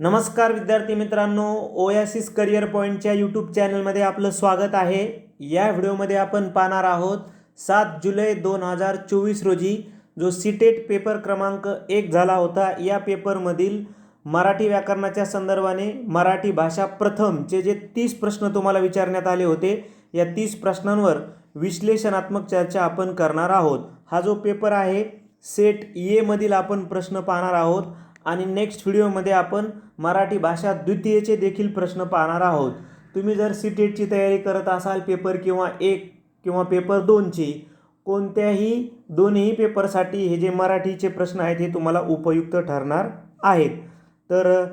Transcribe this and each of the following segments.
नमस्कार विद्यार्थी मित्रांनो ओयासिस करिअर पॉईंटच्या यूट्यूब चॅनलमध्ये आपलं स्वागत आहे. या व्हिडिओमध्ये आपण पाहणार आहोत सात जुलै दोन हजार चोवीस रोजी जो सीटेट पेपर क्रमांक एक झाला होता या पेपरमधील मराठी व्याकरणाच्या संदर्भाने मराठी भाषा प्रथमचे जे तीस प्रश्न तुम्हाला विचारण्यात आले होते या तीस प्रश्नांवर विश्लेषणात्मक चर्चा आपण करणार आहोत. हा जो पेपर आहे सेट एमधील आपण प्रश्न पाहणार आहोत. आणि नेक्स्ट व्हिडिओमध्ये आपण मराठी भाषा द्वितीयचे देखील प्रश्न पाहणार आहोत. तुम्ही जर सी टेटची तयारी करत असाल पेपर किंवा एक किंवा पेपर दोनची कोणत्याही दोन्ही पेपरसाठी हे जे मराठीचे प्रश्न आहेत हे तुम्हाला उपयुक्त ठरणार आहेत. तर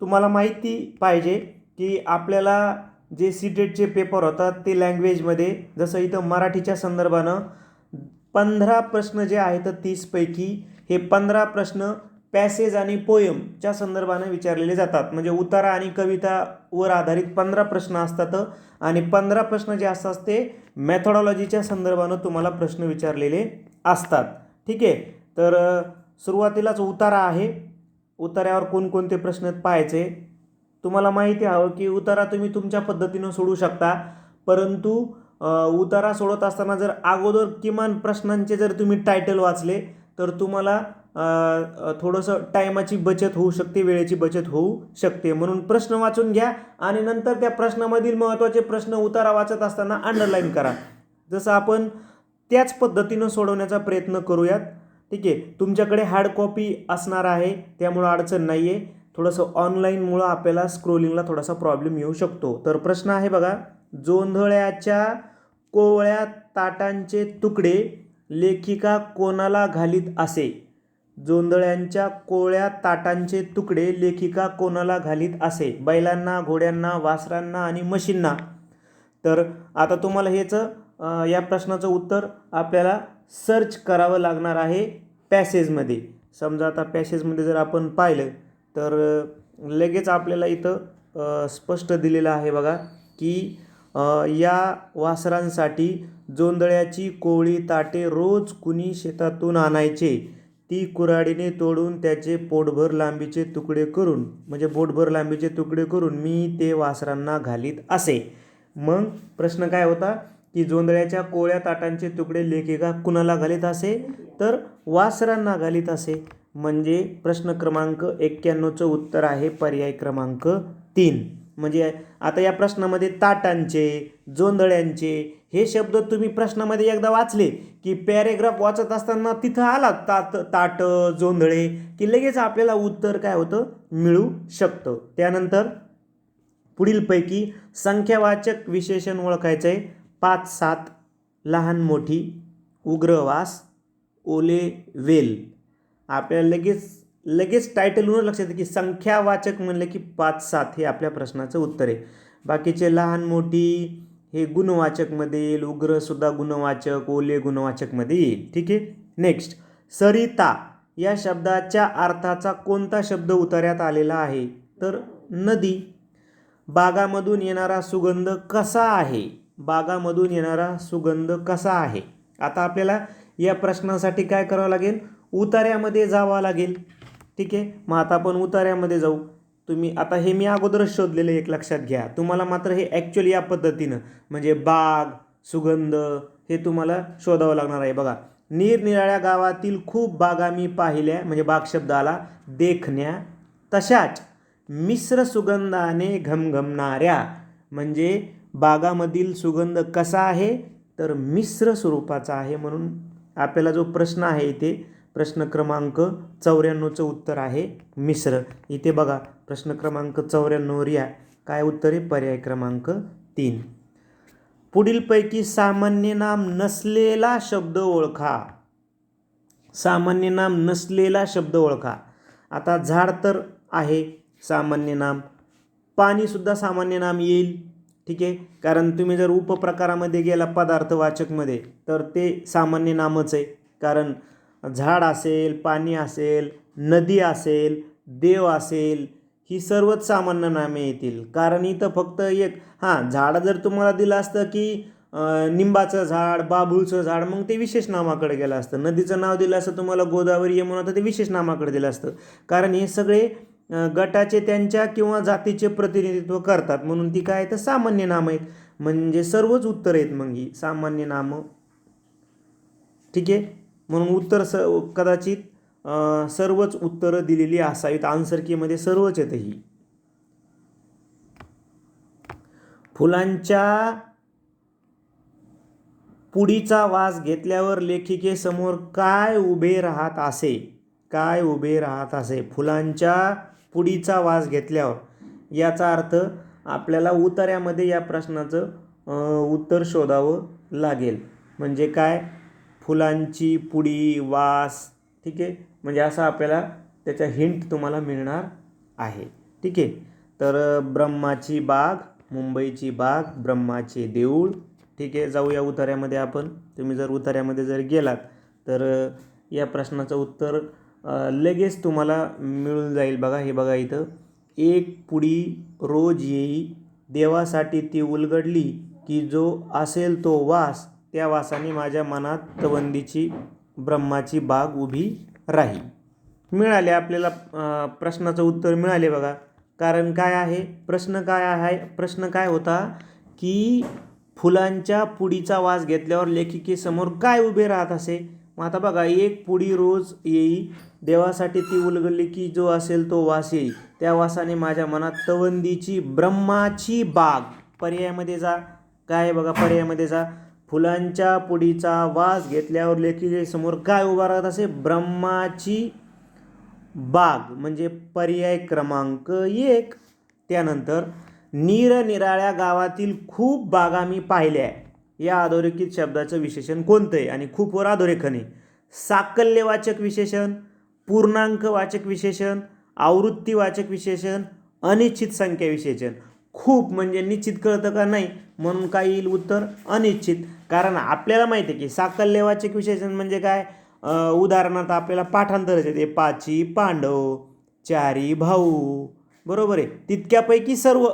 तुम्हाला माहिती पाहिजे की आपल्याला जे सी टेटचे पेपर होतात ते लँग्वेजमध्ये जसं इथं मराठीच्या संदर्भानं पंधरा प्रश्न जे आहेत तीसपैकी हे पंधरा प्रश्न पॅसेज आणि पोयमच्या संदर्भाने विचारलेले जातात. म्हणजे उतारा आणि कवितावर आधारित पंधरा प्रश्न असतात आणि पंधरा प्रश्न जे असतात ते मॅथॉडॉलॉजीच्या संदर्भानं तुम्हाला प्रश्न विचारलेले असतात. ठीक आहे? तर सुरुवातीलाच उतारा आहे. उतार्यावर कोणकोणते प्रश्न पाहायचे? तुम्हाला माहिती हवं की उतारा तुम्ही तुमच्या पद्धतीनं सोडू शकता. परंतु उतारा सोडत असताना जर अगोदर किमान प्रश्नांचे जर तुम्ही टायटल वाचले तर तुम्हाला थोडंसं टायमाची बचत होऊ शकते वेळेची बचत होऊ शकते. म्हणून प्रश्न वाचून घ्या आणि नंतर त्या प्रश्नामधील महत्त्वाचे प्रश्न उतारा वाचत असताना अंडरलाईन करा. जसं आपण त्याच पद्धतीनं सोडवण्याचा प्रयत्न करूयात. ठीक आहे? तुमच्याकडे हार्ड कॉपी असणार आहे त्यामुळं अडचण नाही आहे थोडंसं ऑनलाईनमुळं आपल्याला स्क्रोलिंगला थोडासा प्रॉब्लेम येऊ शकतो. तर प्रश्न आहे बघा जोंधळ्याच्या कोवळ्या ताटांचे तुकडे लेखिका कोणाला घालीत असे? जोंधळ्यांच्या कोवळ्या ताटांचे तुकडे लेखिका कोणाला घालीत असे? बैलांना घोड्यांना वासरांना आणि म्हशींना? तर आता तुम्हाला हेच या प्रश्नाचं उत्तर आपल्याला सर्च करावं लागणार आहे पॅसेजमध्ये समजा आता पॅसेजमध्ये जर आपण पाहिलं तर लगेच आपल्याला इथं स्पष्ट दिलेलं आहे बघा की या वासरांसाठी जोंधळ्याची कोळी ताटे रोज कुणी शेतातून आणायचे? ती कुऱ्हाडीने तोडून त्याचे पोटभर लांबीचे तुकडे करून म्हणजे पोटभर लांबीचे तुकडे करून मी ते वासरांना घालीत असे. मग प्रश्न काय होता की जोंधळ्याच्या कोळ्या ताटांचे तुकडे लेखिका कुणाला घालीत असे? तर वासरांना घालीत असे. म्हणजे प्रश्न क्रमांक एक्क्याण्णवचं उत्तर आहे पर्याय क्रमांक तीन. म्हणजे आता या प्रश्नामध्ये ताटांचे जोंधळ्यांचे हे शब्द तुम्ही प्रश्नामध्ये एकदा वाचले की पॅरेग्राफ वाचत असताना तिथं आला तात ताट जोंधळे की लगेच आपल्याला उत्तर काय होतं? मिळू शकतं. त्यानंतर पुढीलपैकी संख्यावाचक विशेषण ओळखायचं आहे पाच सात लहान मोठी उग्रवास ओले वेल. आपल्याला लगेच लगेच टायटलवरून लक्षात येतं की संख्यावाचक म्हणलं की पाच सात हे आपल्या प्रश्नाचं उत्तर आहे. बाकीचे लहान मोठी हे गुणवाचकमध्ये येईल उग्रसुद्धा गुणवाचक ओले गुणवाचकमध्ये येईल. ठीक आहे? नेक्स्ट सरिता. या शब्दाच्या अर्थाचा कोणता शब्द उतार्यात आलेला आहे? तर नदी. बागामधून येणारा सुगंध कसा आहे? बागामधून येणारा सुगंध कसा आहे? आता आपल्याला या प्रश्नासाठी काय करावं लागेल? उतार्यामध्ये जावं लागेल. ठीक आहे? मग आता आपण उतार्यामध्ये जाऊ. तुम्ही आता हे मी अगोदरच शोधलेलं एक लक्षात घ्या. तुम्हाला मात्र हे ॲक्च्युली या पद्धतीनं म्हणजे बाग सुगंध हे तुम्हाला शोधावं लागणार आहे. बघा निरनिराळ्या गावातील खूप बागा मी पाहिल्या म्हणजे बाग शब्द आला देखण्या तशाच मिश्र सुगंधाने घमघमणाऱ्या. म्हणजे बागामधील सुगंध कसा आहे? तर मिश्र स्वरूपाचा आहे म्हणून आपल्याला जो प्रश्न आहे इथे प्रश्न क्रमांक चौऱ्याण्णवचं उत्तर आहे मिश्र. इथे बघा प्रश्न क्रमांक चौऱ्याण्णव रिया. काय उत्तर आहे? पर्याय क्रमांक तीन. पुढीलपैकी सामान्य नाम नसलेला शब्द ओळखा. सामान्य नाम नसलेला शब्द ओळखा. आता झाड तर आहे सामान्य नाम. पाणीसुद्धा सामान्य नाम येईल. ठीक आहे? कारण तुम्ही जर उपप्रकारामध्ये गेला पदार्थवाचकमध्ये तर ते सामान्य नामच आहे. कारण झाड असेल पाणी असेल नदी असेल देव असेल ही सर्वच सामान्य नामे येतील. कारण इथं फक्त एक हां झाड जर तुम्हाला दिलं असतं की निंबाचं झाड बाभूळचं झाड मग ते विशेष नामाकडे गेलं असतं. नदीचं नाव दिलं असतं तुम्हाला गोदावरी यमुना तर ते विशेष नामाकडे दिलं असतं. कारण हे सगळे गटाचे त्यांच्या किंवा जातीचे प्रतिनिधित्व करतात. म्हणून ती काय तर सामान्य नामं आहेत. म्हणजे सर्वच उत्तर आहेत मग ही सामान्य नामं. ठीक आहे? म्हणून उत्तर स कदाचित सर्वच उत्तरं दिलेली असावीत. आन्सर कीमध्ये सर्वच येतं ही फुलांच्या पुडीचा वास घेतल्यावर लेखिकेसमोर काय उभे राहत असे? काय उभे राहत असे? फुलांच्या पुडीचा वास घेतल्यावर. याचा अर्थ आपल्याला उतार्यामध्ये या प्रश्नाचं उत्तर शोधावं लागेल. म्हणजे काय? फुलांची पुडी वास ठीक आहे? म्हणजे असं आपल्याला त्याचा हिंट तुम्हाला मिळणार आहे. ठीक आहे? तर ब्रह्माची बाग मुंबईची बाग ब्रह्माचे देऊळ. ठीक आहे? जाऊया उतार्यामध्ये आपण. तुम्ही जर उतार्यामध्ये जर गेलात तर या प्रश्नाचं उत्तर लगेच तुम्हाला मिळून जाईल बघा. हे बघा इथं. एक पुडी रोज येई देवासाठी ती उलगडली की जो असेल तो वास त्या वासाने माझ्या मनात तवंदीची ब्रह्माची बाग उभी राही मिळाले आपल्याला प्रश्नाचं उत्तर मिळाले बघा. कारण काय आहे? प्रश्न काय आहे? प्रश्न काय होता की फुलांच्या पुडीचा वास घेतल्यावर लेखिकेसमोर काय उभे राहत असे? मग आता बघा एक पुडी रोज येई देवासाठी ती उलगडली की जो असेल तो वास येई. त्या वासाने माझ्या मनात तवंदीची ब्रह्माची बाग. पर्यायामध्ये जा. काय बघा पर्यायामध्ये जा. फुलांच्या पुडीचा वास घेतल्यावर लेखिकेसमोर काय उभा राहत असे? ब्रह्माची बाग म्हणजे पर्याय क्रमांक एक. त्यानंतर निरनिराळ्या गावातील खूप बागा मी पाहिल्या या अधोरेखित शब्दाचं विशेषण कोणतं आहे आणि खूप वर अधोरेखन. आहे साकल्यवाचक विशेषण पूर्णांकवाचक विशेषण आवृत्तीवाचक विशेषण अनिश्चित संख्या विशेषण. खूप म्हणजे निश्चित कळतं का? नाही. म्हणून काय येईल उत्तर? अनिश्चित. कारण आपल्याला माहिती आहे की साकल्यवाचक विशेषण म्हणजे काय? उदाहरणार्थ आपल्याला पाठांतरच येते. पाची पांडव चारी भाऊ. बरोबर आहे? तितक्यापैकी सर्व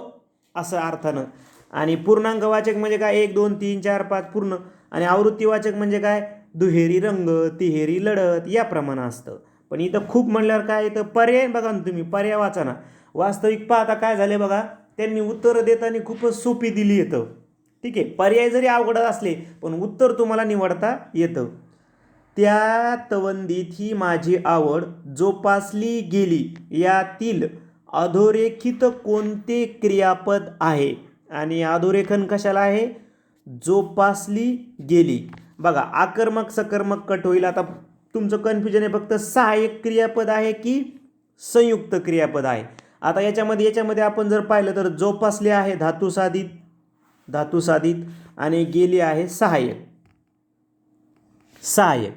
असं अर्थानं. आणि पूर्णांकवाचक म्हणजे काय? एक दोन तीन चार पाच पूर्ण. आणि आवृत्तीवाचक म्हणजे काय? दुहेरी रंग तिहेरी लढत या प्रमाणात असतं. पण इथं खूप म्हणल्यावर काय? इथं पर्याय बघा ना तुम्ही पर्याय वाचा ना. वास्तविक पाहता काय झाले बघा? त्यांनी उत्तरं देताना खूपच सोपी दिली येतं ठीक आहे. पर्याय जरी अवघड असले पण उत्तर तुम्हाला निवडता येतं. त्या तवंदीत ही माझी आवड जोपासली गेली. यातील अधोरेखित कोणते क्रियापद आहे? आणि अधोरेखन कशाला आहे? जोपासली गेली. बघा आकर्मक सकर्मक कट होईल. आता तुमचं कन्फ्युजन आहे. फक्त सहाय्यक क्रियापद आहे की संयुक्त क्रियापद आहे? आता याच्यामध्ये याच्यामध्ये आपण जर पाहिलं तर जोपासले आहे धातुसाधित धातू साधित आणि गेली आहे सहाय्यक. सहाय्यक.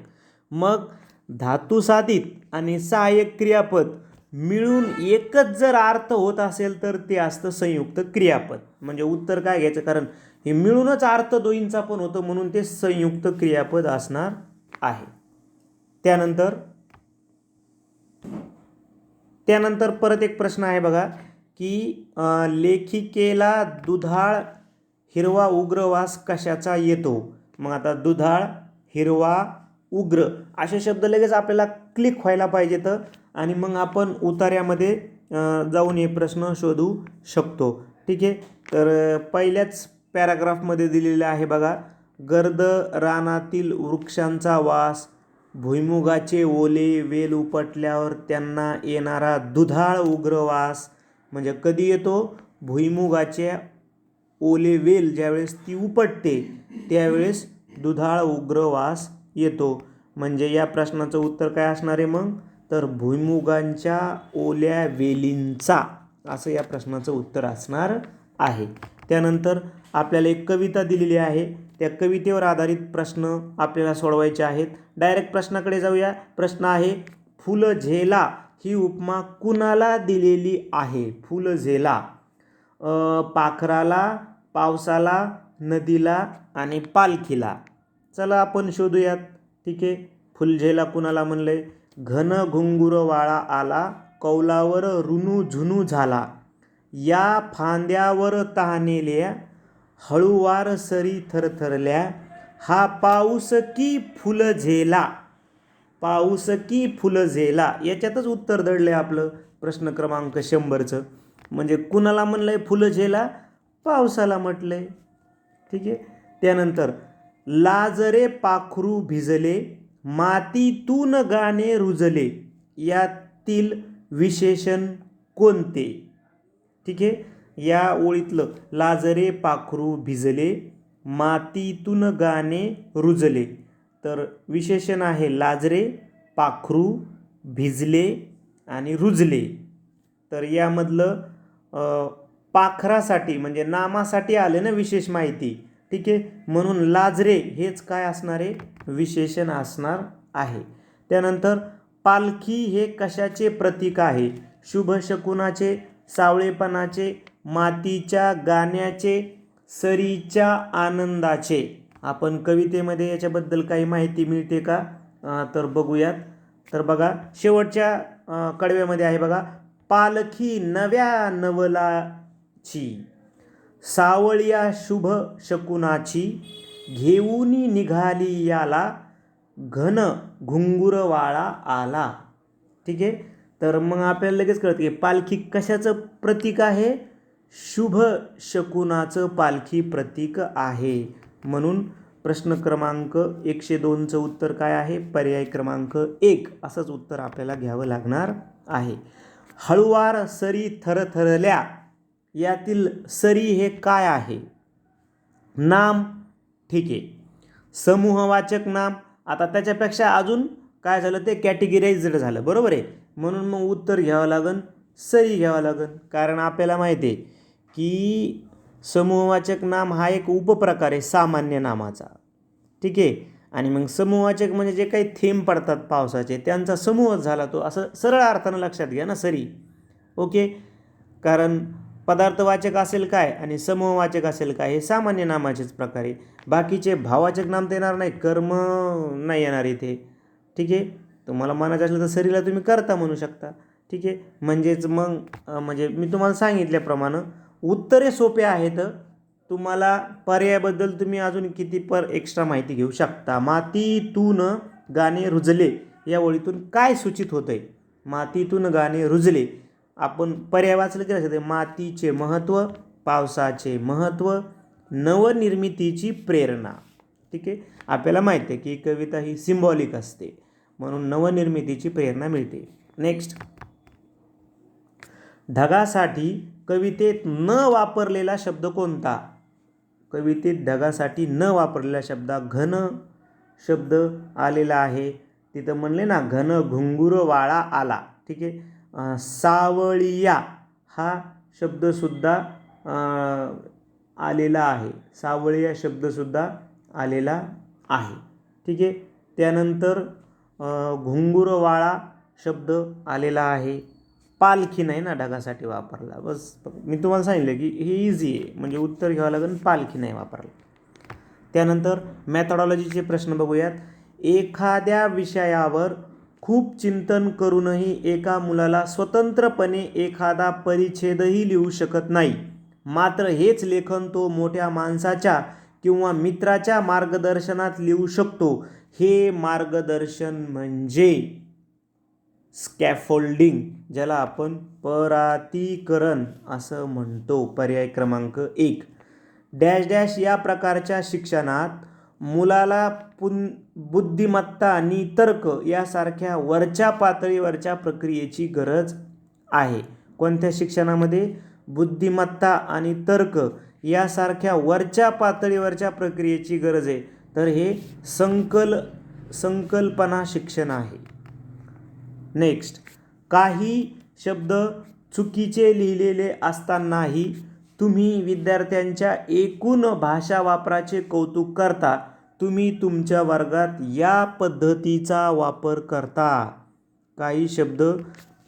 मग धातू साधित आणि सहाय्यक क्रियापद मिळून एकच जर अर्थ होत असेल तर ते असतं संयुक्त क्रियापद. म्हणजे उत्तर काय घ्यायचं? कारण हे मिळूनच अर्थ दोईंचा पण होतं म्हणून ते संयुक्त क्रियापद असणार आहे. त्यानंतर त्यानंतर परत एक प्रश्न आहे बघा की लेखिकेला दुधाळ हिरवा उग्र वास कशाचा येतो? मग आता दुधाळ हिरवा उग्र असे शब्द लगेच आपल्याला क्लिक व्हायला पाहिजेत. आणि मग आपण उतार्यामध्ये जाऊन हे प्रश्न शोधू शकतो. ठीक आहे? तर पहिल्याच पॅराग्राफमध्ये दिलेलं आहे बघा. गर्द रानातील वृक्षांचा वास भुईमुगाचे ओले वेल उपटल्यावर त्यांना येणारा दुधाळ उग्रवास म्हणजे कधी येतो? भुईमुगाच्या ओले वेल ज्यावेळेस ती उपटते त्यावेळेस दुधाळ उग्रवास येतो. म्हणजे या प्रश्नाचं उत्तर काय असणार आहे मग? तर भुईमुगांच्या ओल्या वेलींचा असं या प्रश्नाचं उत्तर असणार आहे. त्यानंतर आपल्याला एक कविता दिलेली आहे. त्या कवितेवर आधारित प्रश्न आपल्याला सोडवायचे आहेत. डायरेक्ट प्रश्नाकडे जाऊया. प्रश्न आहे फुलझेला ही उपमा कुणाला दिलेली आहे? फुलझेला. झेला पाखराला पावसाला नदीला आणि पालखीला. चला आपण शोधूयात. ठीक आहे. फुलझेला कुणाला म्हणलं आहे घन घुंगुरवाळा आला कौलावर रुनू झुनू झाला. या फांद्यावर तहानेल्या हळूवार सरी थरथरल्या हा पाऊस की फुलझेला? पाऊस की फुलझेला? याच्यातच उत्तर दडलं आहे आपलं प्रश्न क्रमांक शंभरचं. म्हणजे कुणाला म्हणलंय फुलं झेला पावसाला म्हटलं आहे ठीक आहे? त्यानंतर लाजरे पाखरू भिजले मातीतून गाणे रुजले यातील विशेषण कोणते? ठीक आहे? या ओळीतलं लाजरे पाखरू भिजले मातीतून गाणे रुजले. तर विशेषण आहे लाजरे पाखरू भिजले आणि रुजले. तर यामधलं पाखरासाठी म्हणजे नामासाठी आले ना विशेष माहिती. ठीक आहे? म्हणून लाजरे हेच काय असणारे? विशेषण असणार आहे. त्यानंतर पालखी हे कशाचे प्रतीक आहे? शुभ शकुनाचे सावळेपणाचे मातीच्या गाण्याचे सरीच्या आनंदाचे. आपण कवितेमध्ये याच्याबद्दल काही माहिती मिळते का? तर बघूयात. तर बघा शेवटच्या कडव्यामध्ये आहे बघा. पालखी नव्या नवलाची. सावळ्या शुभ शकुनाची घेऊन निघाली याला घन घुंगुरवाळा आला. ठीक आहे? तर मग आपल्याला लगेच कळतं की पालखी कशाचं प्रतीक आहे? शुभ शकुनाचं पालखी प्रतीक आहे. म्हणून प्रश्न क्रमांक एकशे दोनचं उत्तर काय आहे? पर्याय क्रमांक एक असंच उत्तर आपल्याला घ्यावं लागणार आहे. हळुवार सरी थरथरल्या यातील सरी हे काय आहे? नाम ठीक आहे. समूहवाचक नाम. आता त्याच्यापेक्षा अजून काय झालं? ते कॅटेगराईज्ड झालं. बरोबर आहे? म्हणून मग उत्तर घ्यावं लागन सरी घ्यावं लागन. कारण आपल्याला माहिती आहे की समूहवाचक नाम हा एक उपप्रकार आहे सामान्य नामाचा. ठीक आहे? आणि मग समूहवाचक म्हणजे जे काही थेंब पडतात पावसाचे त्यांचा समूहच झाला तो. असं सरळ अर्थानं लक्षात घ्या ना सरी. ओके? कारण पदार्थवाचक असेल काय आणि समूहवाचक असेल काय हे सामान्य नामाचेच प्रकार आहे. बाकीचे भावाचक नाम तर येणार नाही कर्म नाही येणार इथे. ठीक आहे? तुम्हाला म्हणायचं असलं तर सरीला तुम्ही करता म्हणू शकता. ठीक आहे? म्हणजेच मग म्हणजे मी तुम्हाला सांगितल्याप्रमाणे उत्तरे सोपे आहेत तुम्हाला पर्यायाबद्दल तुम्ही अजून किती पर एक्स्ट्रा माहिती घेऊ शकता? मातीतून गाणे रुजले. या ओळीतून काय सूचित होतं आहे मातीतून गाणे रुजले. आपण पर्याय वाचलं की लक्षात मातीचे महत्त्व पावसाचे महत्त्व नवनिर्मितीची प्रेरणा. ठीक आहे? आपल्याला माहिती आहे की कविता ही सिम्बॉलिक असते. म्हणून नवनिर्मितीची प्रेरणा मिळते. नेक्स्ट ढगासाठी कवितेत न वापरलेला शब्द कोणता? कवितेत ढगासाठी न वापरलेला शब्द घन शब्द आलेला आहे. तिथं म्हणले ना घन घुंगुर वाळा आला. ठीक आहे? सावळिया हा शब्दसुद्धा आलेला आहे. सावळिया शब्दसुद्धा आलेला आहे. ठीक आहे? त्यानंतर घुंगुरवाळा शब्द आलेला आहे. पालखी नाही ना ढगासाठी वापरला. बस मी तुम्हाला सांगितलं की हे इझी आहे. म्हणजे उत्तर घ्यावं लागेल पालखी नाही वापरला. त्यानंतर मॅथॉडॉलॉजीचे प्रश्न बघूयात. एखाद्या विषयावर खूप चिंतन करूनही एका मुलाला स्वतंत्रपणे एखादा परिच्छेदही लिहू शकत नाही. मात्र हेच लेखन तो मोठ्या माणसाच्या किंवा मित्राच्या मार्गदर्शनात लिहू शकतो. हे मार्गदर्शन म्हणजे स्कॅफोल्डिंग ज्याला आपण परातीकरण असं म्हणतो. पर्याय क्रमांक एक. डॅश डॅश या प्रकारच्या शिक्षणात मुलाला पुन बुद्धिमत्ता आणि तर्क यासारख्या वरच्या पातळीवरच्या प्रक्रियेची गरज आहे. कोणत्या शिक्षणामध्ये? बुद्धिमत्ता आणि तर्क यासारख्या वरच्या पातळीवरच्या प्रक्रियेची गरज आहे. तर हे संकल संकल्पना शिक्षण आहे. नेक्स्ट काही शब्द चुकीचे लिहिलेले असतानाही तुम्ही विद्यार्थ्यांच्या एकूण भाषा वापराचे कौतुक करता. तुम्ही तुमच्या वर्गात या पद्धतीचा वापर करता. काही शब्द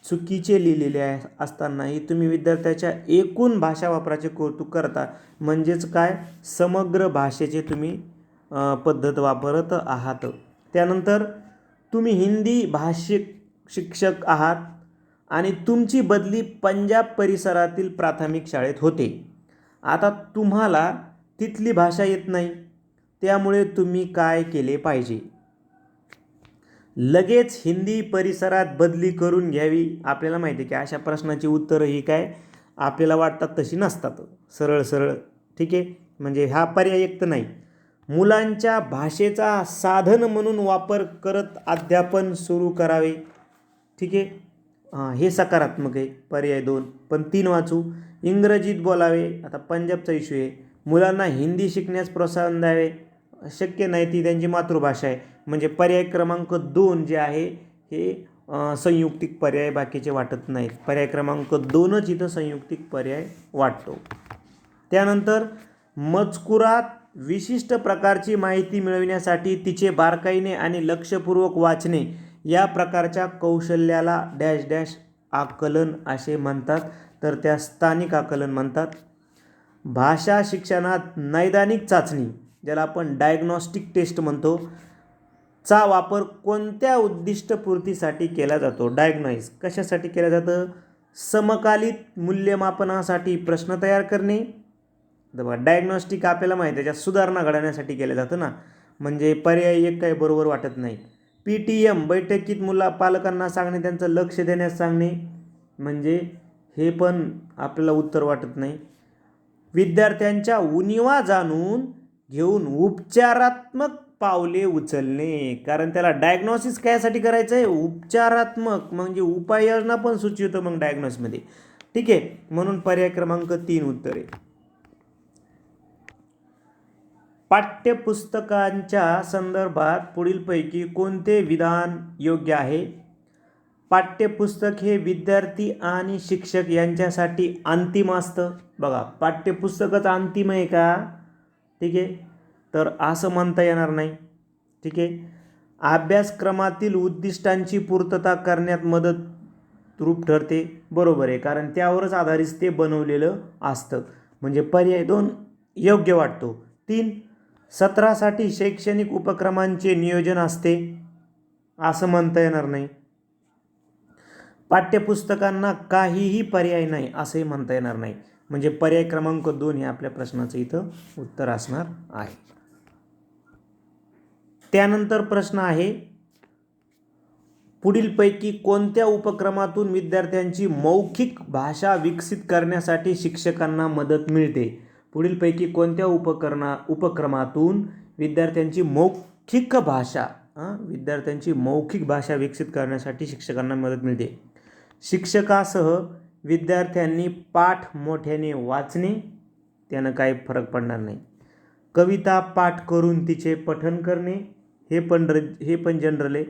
चुकीचे लिहिलेले असतानाही तुम्ही विद्यार्थ्याच्या एकूण भाषा वापराचे कौतुक करता. म्हणजेच काय? समग्र भाषेचे तुम्ही पद्धत वापरत आहात. त्यानंतर तुम्ही हिंदी भाषिक शिक्षक आहात आणि तुमची बदली पंजाब परिसरातील प्राथमिक शाळेत होते. आता तुम्हाला तिथली भाषा येत नाही. त्यामुळे तुम्ही काय केले पाहिजे? लगेच हिंदी परिसरात बदली करून घ्यावी. आपल्याला माहिती आहे की अशा प्रश्नाची उत्तरं ही काय आपल्याला वाटतात तशी नसतात. सरळ सरळ. ठीक आहे? म्हणजे हा पर्याय एक तर नाही. मुलांच्या भाषेचा साधन म्हणून वापर करत अध्यापन सुरू करावे. ठीक आहे? हां हे सकारात्मक आहे. पर्याय दोन. पण तीन वाचू. इंग्रजीत बोलावे. आता पंजाबचा इश्यू आहे. मुलांना हिंदी शिकण्यास प्रोत्साहन द्यावे. शक्य नाही ती त्यांची मातृभाषा आहे. म्हणजे पर्याय क्रमांक दोन जे आहे हे संयुक्तिक पर्याय बाकीचे वाटत नाहीत. पर्याय क्रमांक दोनच इथं संयुक्तिक पर्याय वाटतो. त्यानंतर मजकुरात विशिष्ट प्रकारची माहिती मिळविण्यासाठी तिचे बारकाईने आणि लक्षपूर्वक वाचणे. या प्रकारच्या कौशल्याला डॅश डॅश आकलन असे म्हणतात. तर त्या स्थानिक आकलन म्हणतात. भाषा शिक्षणात नैदानिक चाचणी ज्याला आपण डायग्नॉस्टिक टेस्ट म्हणतो चा वापर कोणत्या उद्दिष्टपूर्तीसाठी केला जातो? डायग्नॉइज कशासाठी केलं जातं? समकालित मूल्यमापनासाठी प्रश्न तयार करणे. बघा डायग्नॉस्टिक आपल्याला माहिती आहे त्याच्यात सुधारणा घडवण्यासाठी केलं जातं ना. म्हणजे पर्याय एक काही बरोबर वाटत नाही. पी टी एम बैठकीत मुला पालकांना सांगणे त्यांचं लक्ष देण्यास सांगणे म्हणजे हे पण आपल्याला उत्तर वाटत नाही. विद्यार्थ्यांच्या उणिवा जाणून घेऊन उपचारात्मक पावले उचलणे कारण त्याला डायग्नॉसिस कायसाठी करायचं आहे उपचारात्मक म्हणजे उपाययोजना पण सुचवतो मग डायग्नॉसमध्ये ठीक आहे म्हणून पर्याय क्रमांक तीन उत्तर. आहे पाठ्यपुस्तकांच्या संदर्भात पुढीलपैकी कोणते विधान योग्य आहे? पाठ्यपुस्तक हे विद्यार्थी आणि शिक्षक यांच्यासाठी अंतिम असतं. बघा पाठ्यपुस्तकच अंतिम आहे का? ठीक आहे. तर असं म्हणता येणार नाही. ठीक आहे. अभ्यासक्रमातील उद्दिष्टांची पूर्तता करण्यात मदत रूप ठरते. बरोबर आहे. कारण त्यावरच आधारित ते बनवलेलं असतं. म्हणजे पर्याय दोन योग्य वाटतो. तीन सत्रासाठी शैक्षणिक उपक्रमांचे नियोजन असते असं म्हणता येणार नाही. पाठ्यपुस्तकांना काहीही पर्याय नाही असंही म्हणता येणार नाही. म्हणजे पर्याय क्रमांक दोन हे आपल्या प्रश्नाचं इथं उत्तर असणार आहे. त्यानंतर प्रश्न आहे पुढीलपैकी कोणत्या उपक्रमातून विद्यार्थ्यांची मौखिक भाषा विकसित करण्यासाठी शिक्षकांना मदत मिळते? पुढीलपैकी कोणत्या उपकरणा उपक्रमातून विद्यार्थ्यांची मौखिक भाषा हां विद्यार्थ्यांची मौखिक भाषा विकसित करण्यासाठी शिक्षकांना मदत मिळते? शिक्षकासह विद्यार्थ्यांनी पाठ मोठ्याने वाचणे त्यानं काही फरक पडणार नाही. कविता पाठ करून तिचे पठन करणे हे पण र हे पण जनरल आहे.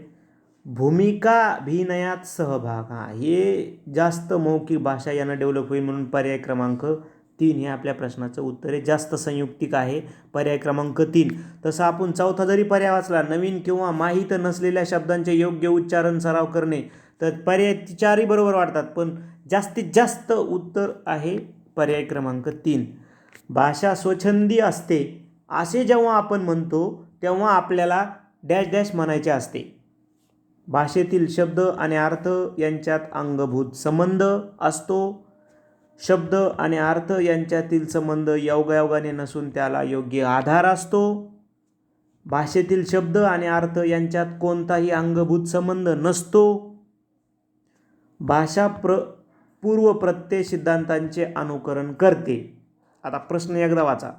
भूमिकाभिनयात सहभाग हा हे जास्त मौखिक भाषा यानं डेव्हलप होईल म्हणून पर्याय क्रमांक तीन हे आपल्या प्रश्नाचं उत्तर आहे. जास्त संयुक्तिक आहे. पर्याय क्रमांक तीन. तसं आपण चौथा जरी पर्याय वाचला नवीन किंवा माहीत नसलेल्या शब्दांचे योग्य उच्चारण सराव करणे तर पर्याय चारही बरोबर वाटतात पण जास्तीत जास्त उत्तर आहे पर्याय क्रमांक तीन. भाषा स्वच्छंदी असते. असे जेव्हा आपण म्हणतो तेव्हा आपल्याला डॅश डॅश म्हणायचे असते. भाषेतील शब्द आणि अर्थ यांच्यात अंगभूत संबंध असतो. शब्द आणि अर्थ यांच्यातील संबंध योगायोगाने नसून त्याला योग्य आधार असतो. भाषेतील शब्द आणि अर्थ यांच्यात कोणताही अंगभूत संबंध नसतो. भाषा प्र पूर्व प्रत्यय सिद्धांतांचे अनुकरण करते. आता प्रश्न एकदा वाचा.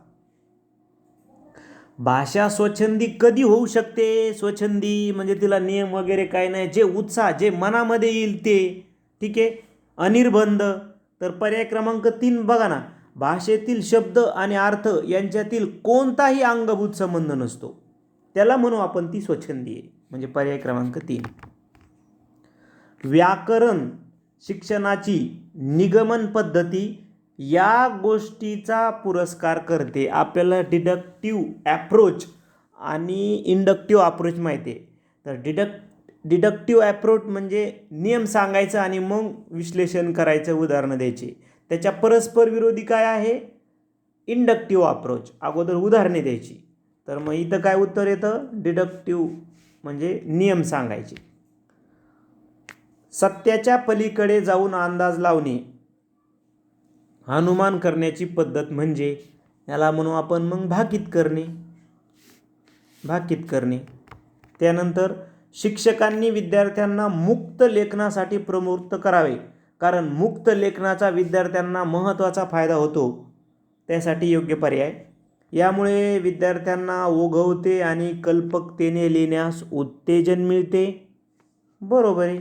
भाषा स्वच्छंदी कधी होऊ शकते? स्वच्छंदी म्हणजे तिला नियम वगैरे काय नाही. जे उत्साह जे मनामध्ये येईल ते. ठीक आहे? अनिर्बंध. तर पर्याय क्रमांक तीन बघा ना. भाषेतील शब्द आणि अर्थ यांच्यातील कोणताही अंगभूत संबंध नसतो. त्याला म्हणू आपण ती स्वच्छंदी आहे. म्हणजे पर्याय क्रमांक तीन. व्याकरण शिक्षणाची निगमन पद्धती या गोष्टीचा पुरस्कार करते. आपल्याला डिडक्टिव्ह ॲप्रोच आणि इंडक्टिव्ह अप्रोच माहिती आहे. तर डिडक्ट डिडक्टिव्ह ॲप्रोच म्हणजे नियम सांगायचं आणि मग विश्लेषण करायचं उदाहरणं द्यायची. त्याच्या परस्पर विरोधी काय आहे? इंडक्टिव्ह अप्रोच अगोदर उदाहरणे द्यायची. तर मग इथं काय उत्तर येतं? डिडक्टिव्ह म्हणजे नियम सांगायचे. सत्याच्या पलीकडे जाऊन अंदाज लावणे. अनुमान करण्याची पद्धत म्हणजे याला म्हणू आपण मग भाकीत करणे. भाकीत करणे. त्यानंतर शिक्षकांनी विद्यार्थ्यांना मुक्त लेखनासाठी प्रवृत्त करावे. कारण मुक्त लेखनाचा विद्यार्थ्यांना महत्त्वाचा फायदा होतो. त्यासाठी योग्य पर्याय. यामुळे विद्यार्थ्यांना ओघवते आणि कल्पकतेने लिहिण्यास उत्तेजन मिळते. बरोबर आहे.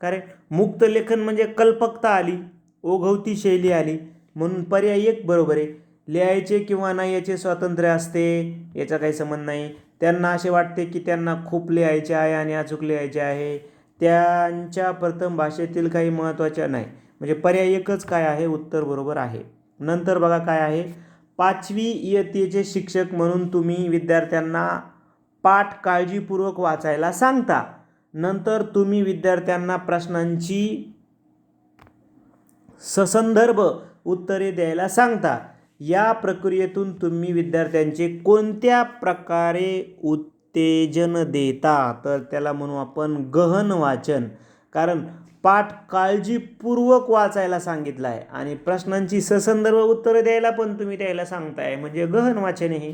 कारण मुक्त लेखन म्हणजे कल्पकता आली ओघवती शैली आली म्हणून पर्याय एक बरोबर आहे. लिहायचे किंवा नाही याचे स्वातंत्र्य असते याचा काही संबंध नाही. त्यांना असे वाटते की त्यांना खूप लिहायचे आहे आणि अचूक लिहायचे आहे. त्यांच्या प्रथम भाषेतील काही महत्त्वाच्या नाही. म्हणजे पर्याय एकच काय आहे? उत्तर बरोबर आहे. नंतर बघा काय आहे? पाचवी इयत्तेचे शिक्षक म्हणून तुम्ही विद्यार्थ्यांना पाठ काळजीपूर्वक वाचायला सांगता. नंतर तुम्ही विद्यार्थ्यांना प्रश्नांची ससंदर्भ उत्तरे द्यायला सांगता. या प्रक्रियेतून तुम्ही विद्यार्थ्यांचे कोणत्या प्रकारे उत्तेजन देता? तर त्याला म्हणू आपण गहन वाचन. कारण पाठ काळजीपूर्वक वाचायला सांगितला आहे आणि प्रश्नांची ससंदर्भ उत्तरं द्यायला पण तुम्ही द्यायला सांगताय. म्हणजे गहन वाचन हे.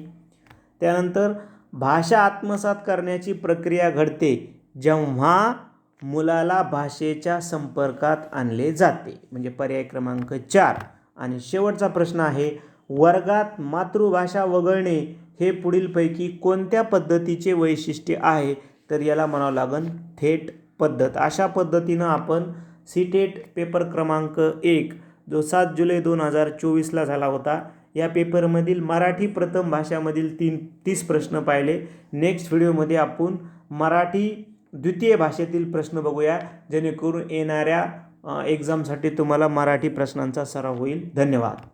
त्यानंतर भाषा आत्मसात करण्याची प्रक्रिया घडते जेव्हा मुलाला भाषेच्या संपर्कात आणले जाते. म्हणजे पर्याय क्रमांक चार. आणि शेवटचा प्रश्न आहे वर्गात मातृभाषा वगळणे हे पुढीलपैकी कोणत्या पद्धतीचे वैशिष्ट्य आहे? तर याला म्हणावं लागेल थेट पद्धत. अशा पद्धतीनं आपण सी टेट पेपर क्रमांक एक जो सात जुलै दोन हजार चोवीसला झाला होता या पेपरमधील मराठी प्रथम भाषामधील तीन तीस प्रश्न पाहिले. नेक्स्ट व्हिडिओमध्ये आपण मराठी द्वितीय भाषेतील प्रश्न बघूया जेणेकरून येणाऱ्या एक्झामसाठी तुम्हाला मराठी प्रश्नांचा सराव होईल. धन्यवाद.